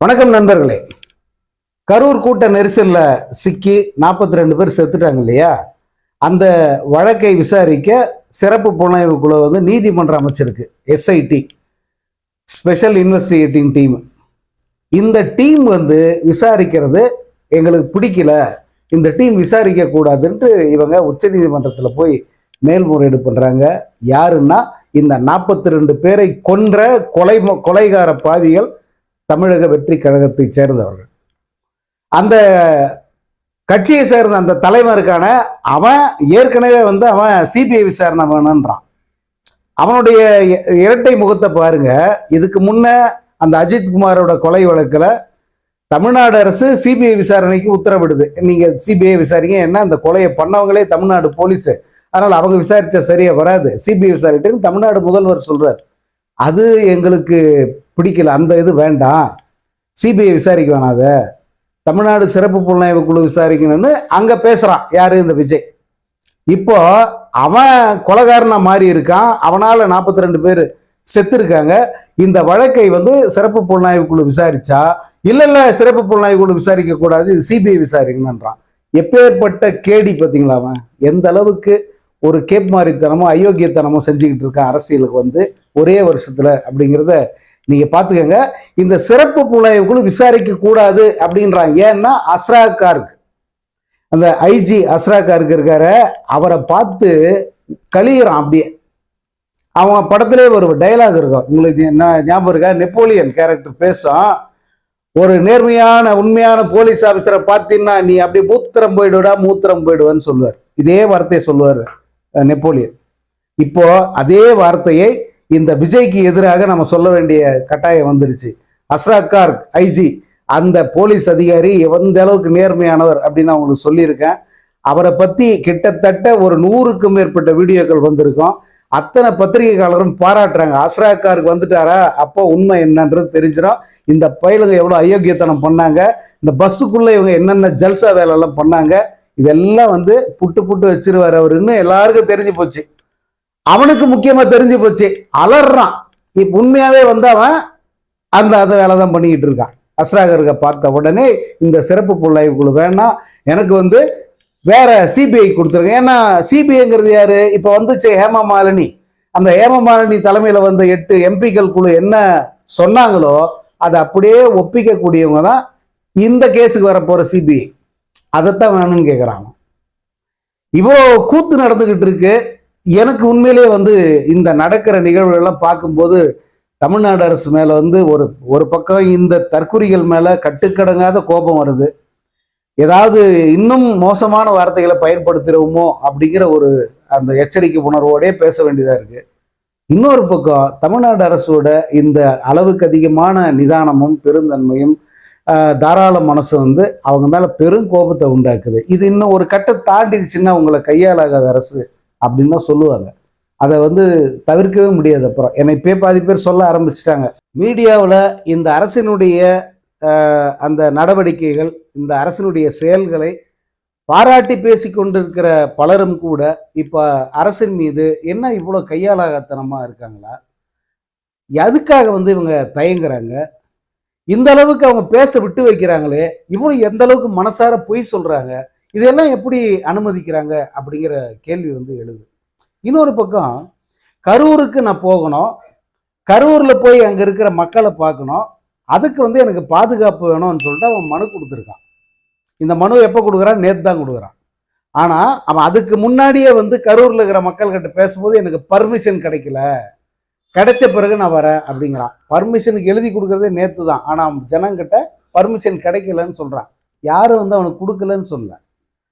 வணக்கம் நண்பர்களே. கரூர் கூட்ட நெரிசலில் சிக்கி நாற்பத்தி ரெண்டு பேர் செத்துட்டாங்க இல்லையா? அந்த வழக்கை விசாரிக்க சிறப்பு புலனாய்வு குழு வந்து நீதிமன்றம் அமைச்சிருக்கு எஸ்ஐடி ஸ்பெஷல் இன்வெஸ்டிகேட்டிங் டீம் இந்த டீம் வந்து விசாரிக்கிறது எங்களுக்கு பிடிக்கல. இந்த டீம் விசாரிக்க கூடாதுன்ட்டு இவங்க உச்சநீதிமன்றத்தில் போய் மேல்முறையீடு பண்ணுறாங்க யாருன்னா இந்த நாற்பத்தி ரெண்டு பேரை கொன்ற கொலை கொலைகார பாவிகள் தமிழக வெற்றி கழகத்தைச் சேர்ந்தவர்கள். அந்த கட்சியை சேர்ந்த அந்த தலைவருக்கான அவன் ஏற்கனவே வந்து அவன் சிபிஐ விசாரணை வேணுன்றான் அவனுடைய இரட்டை முகத்தை பாருங்க. இதுக்கு முன்ன அந்த அஜித் குமாரோட கொலை வழக்கில் தமிழ்நாடு அரசு சிபிஐ விசாரணைக்கு உத்தரவிடுது. நீங்க சிபிஐ விசாரிங்க. என்ன அந்த கொலையை பண்ணவங்களே தமிழ்நாடு போலீஸு. அதனால் அவங்க விசாரிச்சா சரியா வராது. சிபிஐ விசாரிட்டுன்னு தமிழ்நாடு முதல்வர் சொல்கிறார் அது எங்களுக்கு பிடிக்கல. அந்த இது வேண்டாம். சிபிஐ விசாரிக்க வேணாம் அதை. தமிழ்நாடு சிறப்பு புலனாய்வு குழு விசாரிக்கணும்னு அங்கே பேசுகிறான் யார்? இந்த விஜய். இப்போ அவன் கொலகாரனா மாறி இருக்கான். அவனால் நாற்பத்தி ரெண்டு பேர் செத்துருக்காங்க. இந்த வழக்கை வந்து சிறப்பு புலனாய்வு குழு விசாரிச்சா? இல்லை இல்லை சிறப்பு புலனாய்வு குழு விசாரிக்க கூடாது. இது சிபிஐ விசாரிக்கணுன்றான் எப்பேற்பட்ட கேடி பார்த்தீங்களா அவன்? எந்த அளவுக்கு ஒரு கேப் மாறித்தனமோ அயோக்கியத்தனமோ செஞ்சுக்கிட்டு இருக்கான் அரசியலுக்கு வந்து ஒரே வருஷத்துல அப்படிங்கிறத நீங்க பாத்துக்கங்க இந்த சிறப்பு புலனாய்வுக்குழு விசாரிக்க கூடாது ஏன்னா அஸ்ராக்காருக்கு அந்த ஐஜி அஸ்ரா இருக்கார. அவரை பார்த்து கழியிறான் அப்படியே. அவன் படத்திலே ஒரு டைலாக் இருக்கும். உங்களுக்கு என்ன ஞாபகம் இருக்கா? நெப்போலியன் கேரக்டர் பேசும் ஒரு நேர்மையான உண்மையான போலீஸ் ஆஃபீஸரை பார்த்தீங்கன்னா நீ அப்படியே மூத்திரம் போயிடுடா மூத்திரம் போயிடுவேன்னு சொல்லுவார். இதே வார்த்தையை சொல்லுவார். நெப்போலியன். இப்போ அதே வார்த்தையை இந்த விஜய்க்கு எதிராக நம்ம சொல்ல வேண்டிய கட்டாயம் வந்துருச்சு. அஸ்ரா ஐஜி அந்த போலீஸ் அதிகாரி எந்த அளவுக்கு நேர்மையானவர் அப்படின்னு நான் உங்களுக்கு சொல்லியிருக்கேன். அவரை பத்தி கிட்டத்தட்ட ஒரு நூறுக்கும் மேற்பட்ட வீடியோக்கள் வந்திருக்கும். அத்தனை பத்திரிகையாளரும் பாராட்டுறாங்க. அஸ்ராக்காருக்கு வந்துட்டாரா? அப்போ உண்மை என்னன்றது தெரிஞ்சிடும். இந்த பயலுங்க எவ்வளோ அயோக்கியத்தனம் பண்ணாங்க. இந்த பஸ்ஸுக்குள்ளே இவங்க என்னென்ன ஜல்சா வேலையெல்லாம் பண்ணாங்க. இதெல்லாம் வந்து புட்டு புட்டு வச்சிருவார் அவருன்னு எல்லாருக்கும் தெரிஞ்சு போச்சு. அவனுக்கு முக்கியமாக தெரிஞ்சு போச்சு. அலறான். இப்போ உண்மையாகவே வந்து அவன் அந்த அந்த வேலை தான் பண்ணிக்கிட்டு இருக்கான். அஸ்ராகருக்க பார்த்த உடனே இந்த சிறப்பு புள்ளாய்வு குழு வேணாம். எனக்கு வந்து வேற சிபிஐ கொடுத்துருங்க. ஏன்னா சிபிஐங்கிறது யாரு? இப்போ வந்துச்சு ஹேமா மாலினி. அந்த ஹேமா மாலினி தலைமையில் வந்த எட்டு எம்பிக்கள் குழு என்ன சொன்னாங்களோ அதை அப்படியே ஒப்பிக்கக்கூடியவங்க தான் இந்த கேஸுக்கு வரப்போகிற சிபிஐ அதைத்தான் வேணும்னு கேட்குறாங்க இவ்வளோ கூத்து நடந்துக்கிட்டு இருக்கு. எனக்கு உண்மையிலேயே வந்து இந்த நடக்கிற நிகழ்வுகள்லாம் பார்க்கும்போது தமிழ்நாடு அரசு மேலே வந்து ஒரு ஒரு பக்கம் இந்த தற்குறிகள் மேலே கட்டுக்கடங்காத கோபம் வருது. ஏதாவது இன்னும் மோசமான வார்த்தைகளை பயன்படுத்துகிறோமோ அப்படிங்கிற ஒரு அந்த எச்சரிக்கை உணர்வோடே பேச வேண்டியதாக இருக்கு. இன்னொரு பக்கம் தமிழ்நாடு அரசோட இந்த அளவுக்கு அதிகமான நிதானமும் பெருந்தன்மையும் தாராள மனசு வந்து அவங்க மேலே பெரும் கோபத்தை உண்டாக்குது. இது இன்னும் ஒரு கட்டை தாண்டிடுச்சுன்னா உங்களை கையாளாகாத அரசு அப்படின்னு தான் சொல்லுவாங்க. அதை வந்து தவிர்க்கவே முடியாது அப்புறம். என்னை இப்பே பாதி பேர் சொல்ல ஆரம்பிச்சிட்டாங்க. மீடியாவில் இந்த அரசினுடைய அந்த நடவடிக்கைகள் இந்த அரசினுடைய செயல்களை பாராட்டி பேசி கொண்டிருக்கிற பலரும் கூட இப்போ அரசின் மீது என்ன இவ்வளோ கையாளாகத்தனமாக இருக்காங்களா? எதுக்காக வந்து இவங்க தயங்குறாங்க? இந்த அளவுக்கு அவங்க பேச விட்டு வைக்கிறாங்களே இவங்க எந்த அளவுக்கு மனசார பொய் சொல்றாங்க இதெல்லாம் எப்படி அனுமதிக்கிறாங்க அப்படிங்கிற கேள்வி வந்து எழுது. இன்னொரு பக்கம் கரூருக்கு நான் போகணும் கரூரில் போய் அங்கே இருக்கிற மக்களை பார்க்கணும் அதுக்கு வந்து எனக்கு பாதுகாப்பு வேணும்னு சொல்லிட்டு அவன் மனு கொடுத்துருக்கான். இந்த மனு எப்போ கொடுக்குறான்? நேத்து தான் கொடுக்குறான். ஆனால் அவன் அதுக்கு முன்னாடியே வந்து கரூரில் இருக்கிற மக்கள்கிட்ட பேசும்போது எனக்கு பர்மிஷன் கிடைக்கல. கிடைச்ச பிறகு நான் வரேன் அப்படிங்கிறான். பர்மிஷனுக்கு எழுதி கொடுக்குறதே நேற்று தான். ஆனால் ஜனங்கிட்ட பர்மிஷன் கிடைக்கலன்னு சொல்கிறான் யாரும் வந்து அவனுக்கு கொடுக்கலன்னு சொல்ல.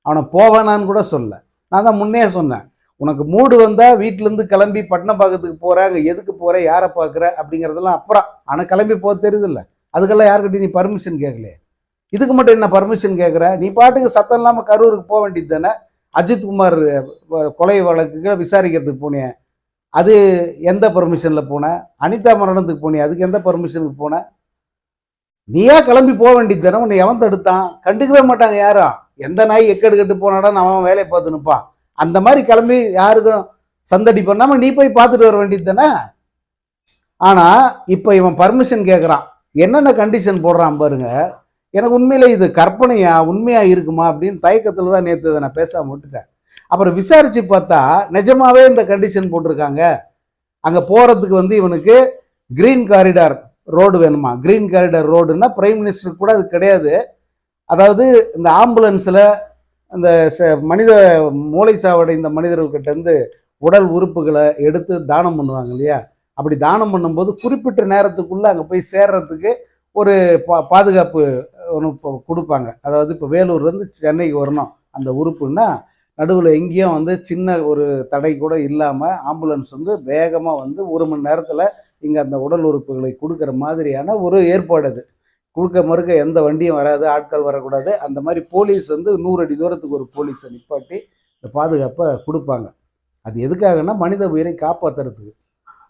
அவனை போவேனான்னு கூட சொல்ல. நான் தான் முன்னே சொன்னேன். உனக்கு மூடு வந்தால் வீட்டிலேருந்து கிளம்பி பட்டணப்பாக்கத்துக்கு போகிற அங்கே எதுக்கு போகிற யாரை பார்க்குற அப்படிங்கிறதெல்லாம் அப்புறம். ஆனால் கிளம்பி போக தெரியுதில்ல. அதுக்கெல்லாம் யாருக்கிட்டையும் நீ பர்மிஷன் கேட்கலையே இதுக்கு மட்டும் என்ன பர்மிஷன் கேட்குற நீ பாட்டுக்கு சத்தம் இல்லாமல் கரூருக்கு போக வேண்டியது தானே? அஜித் குமார் கொலை வழக்குகளை விசாரிக்கிறதுக்கு போனேன் அது எந்த பர்மிஷனில் போனேன் அனிதா மரணத்துக்கு போனியா? அதுக்கு எந்த பர்மிஷனுக்கு போனேன் நீயா கிளம்பி போக வேண்டியது தானே உன்னை எவன் தடுத்தான்? கண்டுக்கவே மாட்டாங்க யாரும் எந்த நாய் எக்கெடு கட்டு போனாடா அவன் வேலையை பார்த்து நிற்பான். அந்த மாதிரி கிளம்பி யாருக்கும் சந்தடி பண்ணாமல் நீ போய் பார்த்துட்டு வர வேண்டியது தானே? ஆனால் இப்போ இவன் பர்மிஷன் கேட்குறான் என்னென்ன கண்டிஷன் போடுறான் பாருங்க. எனக்கு உண்மையில் இது கற்பனையா உண்மையாக இருக்குமா அப்படின்னு தயக்கத்தில் தான் நேற்று இதை நான் பேசாம விட்டுட்டேன். அப்புறம் விசாரித்து பார்த்தா நிஜமாவே இந்த கண்டிஷன் போட்டிருக்காங்க. அங்கே போகிறதுக்கு வந்து இவனுக்கு க்ரீன் காரிடார் ரோடு வேணுமா? கிரீன் காரிடார் ரோடுன்னா பிரைம் மினிஸ்டருக்கு கூட அது கிடையாது. அதாவது இந்த ஆம்புலன்ஸில் அந்த ச- மனித மூளை சாவடைந்த இந்த இருந்து உடல் உறுப்புகளை எடுத்து தானம் பண்ணுவாங்க இல்லையா? அப்படி தானம் பண்ணும்போது குறிப்பிட்ட நேரத்துக்குள்ளே அங்கே போய் சேர்றதுக்கு ஒரு பா பாதுகாப்பு ஒன்று கொடுப்பாங்க. அதாவது இப்போ வேலூர்லேருந்து சென்னைக்கு வரணும். அந்த உறுப்புன்னா நடுவில் எங்கேயும் வந்து சின்ன ஒரு தடை கூட இல்லாமல் ஆம்புலன்ஸ் வந்து வேகமாக வந்து ஒரு மணி நேரத்தில் இங்கே அந்த உடல் உறுப்புகளை கொடுக்குற மாதிரியான ஒரு ஏற்பாடு அது. கொடுக்க மறுக்க எந்த வண்டியும் வராது ஆட்கள் வரக்கூடாது. அந்த மாதிரி போலீஸ் வந்து நூறு அடி தூரத்துக்கு ஒரு போலீஸை நிப்பாட்டி இந்த பாதுகாப்பை கொடுப்பாங்க. அது எதுக்காகன்னா மனித உயிரை காப்பாற்றுறதுக்கு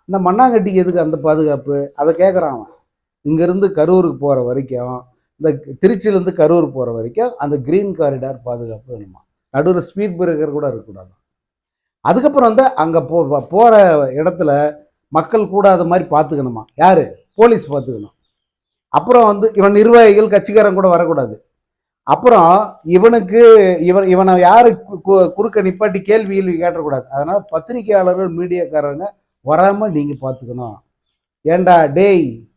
இந்த மண்ணாங்கட்டிக்கு எதுக்கு அந்த பாதுகாப்பு? அதை கேட்குறான் அவன். இங்கேருந்து கரூருக்கு போகிற வரைக்கும் இந்த திருச்சியிலேருந்து கரூர் போகிற வரைக்கும் அந்த க்ரீன் காரிடார் பாதுகாப்பு வேணுமா? நடுவில் ஸ்பீட் பிரேக்கர் கூட இருக்கக்கூடாது. அதுக்கப்புறம் வந்து அங்கே போ போகிற இடத்துல மக்கள் கூடாத மாதிரி பார்த்துக்கணுமா? யார்? போலீஸ் பார்த்துக்கணும். அப்புறம் வந்து இவன் நிர்வாகிகள் கட்சிக்காரன் கூட வரக்கூடாது. அப்புறம் இவனுக்கு இவன் இவனை யார் கு- கு- குறுக்க நிப்பாட்டி கேள்வி கேள்வி கேட்டக்கூடாது. அதனால் பத்திரிகையாளர்கள் மீடியாக்காரங்க வராமல் நீங்கள் பார்த்துக்கணும். ஏண்டா டேய்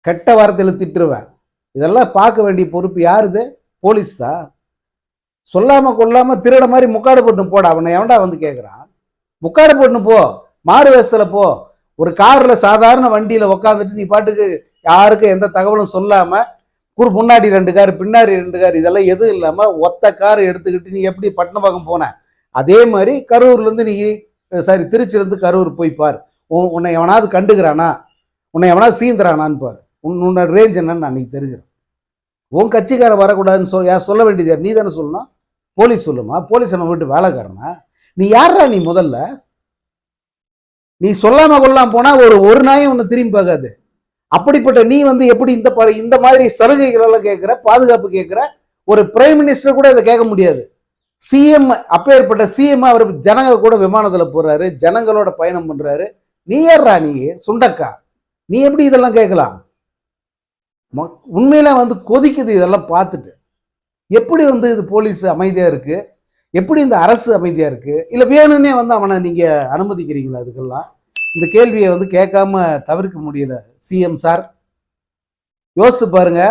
கெட்ட வாரத்தில் திட்டுருவேன் இதெல்லாம் பார்க்க வேண்டிய பொறுப்பு யாருது? போலீஸ் தான். சொல்லாமல் கொல்லாமல் திருட மாதிரி முக்காடு போட்டு போட. அவனை எவன்டா வந்து கேட்குறான் முக்காடு போட்டுன்னு போ. மாறு வேஷத்துல போ. ஒரு காரில் சாதாரண வண்டியில் உக்காந்துட்டு நீ பாட்டுக்கு யாருக்கும் எந்த தகவலும் சொல்லாமல் குறு முன்னாடி ரெண்டு கார் பின்னாடி ரெண்டு கார் இதெல்லாம் எதுவும் இல்லாமல் ஒத்த கார் எடுத்துக்கிட்டு நீ எப்படி பட்டணப்பாக்கம் போன? அதே மாதிரி கரூர்லேருந்து நீ சாரி திருச்சிலேருந்து கரூர் போய் பார். உன்- உன்னை எவனாவது கண்டுக்கிறானா? உன்னை எவனாவது சீந்துறானான்னு பாரு. உன் உன்னோட ரேஞ்ச் என்னன்னு அன்னைக்கு தெரிஞ்சிடும். உன் கட்சிக்காரன் வரக்கூடாதுன்னு சொல் யார் சொல்ல வேண்டியது நீ தானே சொல்லணும். போலீஸ் சொல்லுமா? போலீஸ் நம்ம வீட்டு வேலைக்காரனா? நீ யாரா நீ முதல்ல? நீ சொல்லாம கொள்ளாம போனா ஒரு ஒரு நாயும் ஒன்று திரும்பி பார்க்காது. அப்படிப்பட்ட நீ வந்து எப்படி இந்த ப- இந்த மாதிரி சலுகைகள் எல்லாம் பாதுகாப்பு கேட்குற ஒரு பிரைம் மினிஸ்டர் கூட இதை கேட்க முடியாது. சிஎம் அப்பேற்பட்ட சிஎம் அவர் ஜனங்க கூட விமானத்துல போறாரு ஜனங்களோட பயணம் பண்றாரு. நீ ஏறா நீ? சுண்டக்கா. நீ எப்படி இதெல்லாம் கேட்கலாம்? உண்மையில வந்து கொதிக்குது இதெல்லாம் பார்த்துட்டு. எப்படி வந்து இது போலீஸ் அமைதியாக இருக்குது எப்படி இந்த அரசு அமைதியாக இருக்குது இல்லை வேணும்னே வந்து அவனை நீங்கள் அனுமதிக்கிறீங்களா அதுக்கெல்லாம் இந்த கேள்வியை வந்து கேட்காம தவிர்க்க முடியல சிஎம் சார் யோசிச்சு பாருங்க.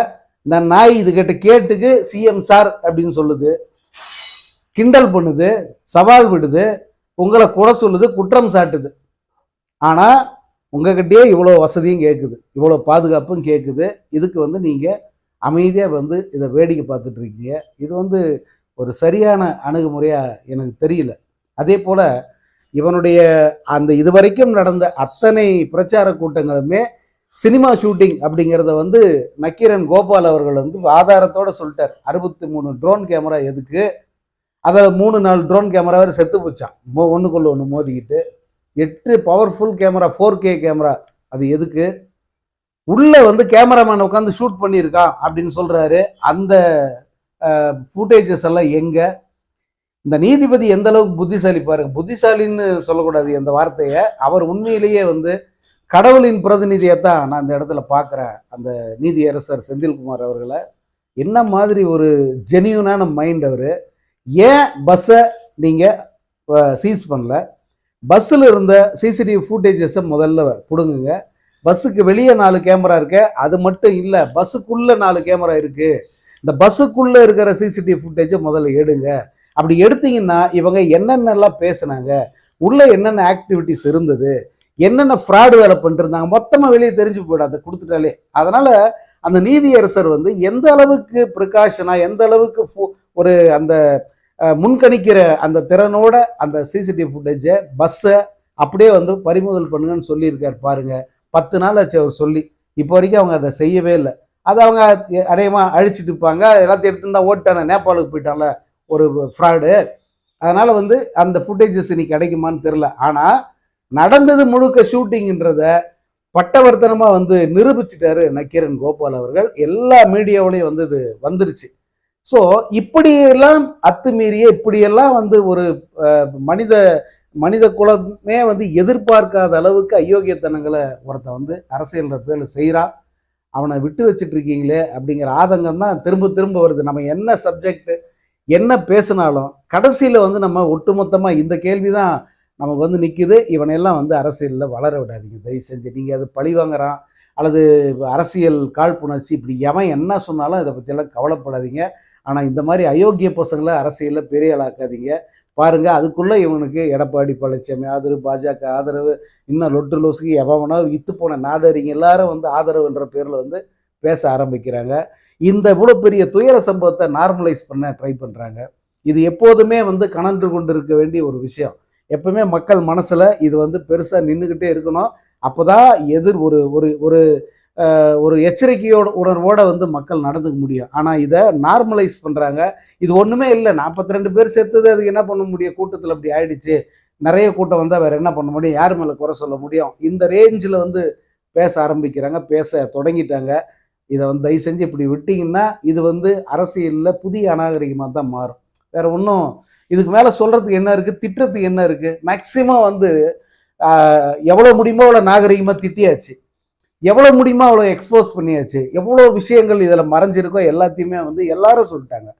இந்த நாய் இதுகிட்ட கேட்டுக்கு சிஎம் சார் அப்படின்னு சொல்லுது. கிண்டல் பண்ணுது சவால் விடுது உங்களை குறை சொல்லுது குற்றம் சாட்டுது. ஆனால் உங்ககிட்டயே இவ்வளோ வசதியும் கேட்குது இவ்வளோ பாதுகாப்பும் கேட்குது இதுக்கு வந்து நீங்கள் அமைதியாக வந்து இதை வேடிக்கை பார்த்துட்டு இருக்கீங்க. இது வந்து ஒரு சரியான அணுகுமுறையாக எனக்கு தெரியல. அதே போல் இவனுடைய அந்த இதுவரைக்கும் நடந்த அத்தனை பிரச்சார கூட்டங்களுமே சினிமா ஷூட்டிங் அப்படிங்கிறத வந்து நக்கீரன் கோபால் அவர்கள் வந்து ஆதாரத்தோட சொல்லிட்டார். அறுபத்தி மூணு ட்ரோன் கேமரா எதுக்கு? அதில் மூணு நாலு ட்ரோன் கேமரா வரை செத்து போச்சான் ஒன்றுக்குள்ள ஒன்று மோதிக்கிட்டு. எட்டு powerful camera four K camera அது எதுக்கு? உள்ளே வந்து கேமராமேன் உட்காந்து ஷூட் பண்ணியிருக்கான் அப்படின்னு சொல்கிறாரு அந்த ஃபுட்டேஜஸ் எல்லாம் எங்கே? இந்த நீதிபதி எந்த அளவுக்கு புத்திசாலி பாருங்க. புத்திசாலின்னு சொல்லக்கூடாது அந்த வார்த்தையை. அவர் உண்மையிலேயே வந்து கடவுளின் பிரதிநிதியைத்தான் நான் இந்த இடத்துல பார்க்குறேன். அந்த நீதியரசர் செந்தில்குமார் அவர்களை. என்ன மாதிரி ஒரு ஜெனியூனான மைண்ட் அவர். ஏன் பஸ்ஸை நீங்கள் சீஸ் பண்ணல? பஸ்ஸில் இருந்த சிசிடிவி ஃபுட்டேஜஸை முதல்ல பிடுங்குங்க. பஸ்ஸுக்கு வெளியே நாலு கேமரா இருக்கு அது மட்டும் இல்லை பஸ்ஸுக்குள்ளே நாலு கேமரா இருக்கு. இந்த பஸ்ஸுக்குள்ளே இருக்கிற சிசிடிவி ஃபுட்டேஜை முதல்ல எடுங்க. அப்படி எடுத்தீங்கன்னா இவங்க என்னென்னலாம் பேசுனாங்க உள்ளே என்னென்ன ஆக்டிவிட்டிஸ் இருந்தது என்னென்ன ஃப்ராடு வேலை பண்ணிருந்தாங்க மொத்தமாக வெளியே தெரிஞ்சு போயிடும் அதை கொடுத்துட்டாலே. அதனால் அந்த நீதியரசர் வந்து எந்த அளவுக்கு ப்ரிகாஷனா எந்த அளவுக்கு ஒரு அந்த முன்கணிக்கிற அந்த திறனோட அந்த சிசிடிவி ஃபுட்டேஜை பஸ்ஸை அப்படியே வந்து பறிமுதல் பண்ணுங்கன்னு சொல்லியிருக்கார் பாருங்கள் பத்து நாள் ஆச்சு அவர் சொல்லி. இப்போ வரைக்கும் அவங்க அதை செய்யவே இல்லை. அதை அவங்க அடையமாக அழிச்சிட்டு இருப்பாங்க. எல்லாத்தையும் எடுத்துருந்தா ஓட்டான நேபாளுக்கு போயிட்டான்ல. ஒரு ஃப்ராடு அதனால் வந்து அந்த ஃபுட்டேஜஸ் இன்னைக்கு கிடைக்குமான்னு தெரில ஆனால் நடந்தது முழுக்க ஷூட்டிங்கன்றத பட்டவர்த்தனமாக வந்து நிரூபிச்சிட்டாரு நக்கீரன் கோபால் அவர்கள். எல்லா மீடியாவிலையும் வந்து இது வந்துருச்சு. ஸோ இப்படியெல்லாம் அத்துமீறிய இப்படியெல்லாம் வந்து ஒரு மனித மனித குலமே வந்து எதிர்பார்க்காத அளவுக்கு அயோக்கியத்தனங்களை ஒருத்தன் வந்து அரசியல்ன்ற பேரில் செய்கிறான் அவனை விட்டு வச்சுட்டு இருக்கீங்களே அப்படிங்கிற ஆதங்கம் தான் திரும்ப திரும்ப வருது. நம்ம என்ன சப்ஜெக்ட் என்ன பேசினாலும் கடைசியில் வந்து நம்ம ஒட்டுமொத்தமாக இந்த கேள்வி தான் நமக்கு வந்து நிற்கிது இவனையெல்லாம் வந்து அரசியலில் வளர விடாதீங்க. தயவு செஞ்சு நீங்கள் அது பழி வாங்குறான் அல்லது அரசியல் காழ்ப்புணர்ச்சி இப்படி எவன் என்ன சொன்னாலும் இதை பற்றியெல்லாம் கவலைப்படாதீங்க. ஆனால் இந்த மாதிரி அயோக்கிய பசங்களை அரசியலில் பெரிய ஆளாக்காதீங்க பாருங்கள் அதுக்குள்ளே இவனுக்கு எடப்பாடி பழனிசாமி ஆதரவு பாஜக ஆதரவு இன்னும் லொட்டு லோசுக்கு எவனோ இத்து போன நாதரிங்க எல்லாரும் வந்து ஆதரவுன்ற பேரில் வந்து பேச ஆரம்பிக்கிறாங்க. இந்த இவ்வளோ பெரிய துயர சம்பவத்தை நார்மலைஸ் பண்ண ட்ரை பண்ணுறாங்க இது எப்போதுமே வந்து கணன்று கொண்டு இருக்க வேண்டிய ஒரு விஷயம். எப்பவுமே மக்கள் மனசில் இது வந்து பெருசாக நின்றுக்கிட்டே இருக்கணும். அப்போ தான் எதிர் ஒரு ஒரு ஒரு ஒரு எச்சரிக்கையோட உணர்வோட வந்து மக்கள் நடந்துக்க முடியும். ஆனால் இதை நார்மலைஸ் பண்ணுறாங்க இது ஒன்றுமே இல்லை. நாற்பத்தி ரெண்டு பேர் சேர்த்தது அதுக்கு என்ன பண்ண முடியும்? கூட்டத்தில் அப்படி ஆயிடுச்சு. நிறைய கூட்டம் வந்தால் வேறு என்ன பண்ண முடியும்? யார் மேலே குறை சொல்ல முடியும்? இந்த ரேஞ்சில் வந்து பேச ஆரம்பிக்கிறாங்க. பேச தொடங்கிட்டாங்க. இதை வந்து தயவு செஞ்சு இப்படி விட்டிங்கன்னா இது வந்து அரசியலில் புதிய அநாகரிகமாக தான் மாறும். வேற ஒன்றும் இதுக்கு மேலே சொல்கிறதுக்கு என்ன இருக்குது திட்டுறதுக்கு என்ன இருக்குது மேக்சிமம் வந்து எவ்வளோ முடியுமோ அவ்வளோ நாகரிகமாக திட்டியாச்சு. எவ்வளோ முடியுமோ அவ்வளோ எக்ஸ்போஸ் பண்ணியாச்சு. எவ்வளோ விஷயங்கள் இதில் மறைஞ்சிருக்கோ எல்லாத்தையுமே வந்து எல்லாரும் சொல்லிட்டாங்க.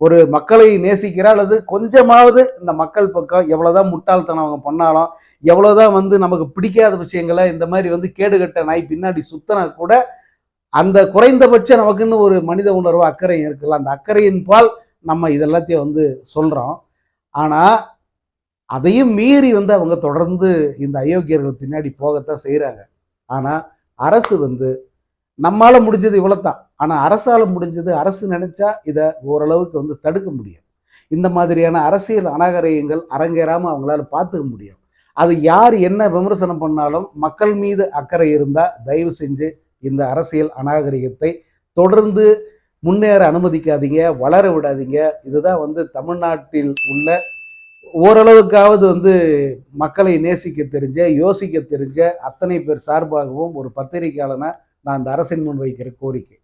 ஒரு மக்களை நேசிக்கிற அல்லது கொஞ்சமாவது இந்த மக்கள் பக்கம் எவ்வளோதான் முட்டாள்தனம் அவங்க பண்ணாலும் எவ்வளோதான் வந்து நமக்கு பிடிக்காத விஷயங்களை இந்த மாதிரி வந்து கேடுகட்ட நாய் பின்னாடி சுத்தனா கூட அந்த குறைந்தபட்ச நமக்குன்னு ஒரு மனித உணர்வு அக்கறை இருக்குல்ல. அந்த அக்கறையின் பால் நம்ம இதெல்லாத்தையும் வந்து சொல்கிறோம் ஆனால் அதையும் மீறி வந்து அவங்க தொடர்ந்து இந்த அயோக்கியர்கள் பின்னாடி போகத்தான் செய்கிறாங்க ஆனால் அரசு வந்து நம்மால் முடிஞ்சது இவ்வளோத்தான் ஆனால் அரசால் முடிஞ்சது அரசு நினச்சா இதை ஓரளவுக்கு வந்து தடுக்க முடியும். இந்த மாதிரியான அரசியல் அநாகரிகங்கள் அரங்கேறாமல் அவங்களால பார்த்துக்க முடியும். அது யார் என்ன விமர்சனம் பண்ணாலும் மக்கள் மீது அக்கறை இருந்தால் தயவு செஞ்சு இந்த அரசியல் அநாகரிகத்தை தொடர்ந்து முன்னேற அனுமதிக்காதீங்க வளர விடாதீங்க. இதுதான் வந்து தமிழ்நாட்டில் உள்ள ஓரளவுக்காவது வந்து மக்களை நேசிக்க தெரிஞ்ச யோசிக்க தெரிஞ்ச அத்தனை பேர் சார்பாகவும் ஒரு பத்திரிகையாளனை நான் இந்த அரசின் முன் வைக்கிற கோரிக்கை.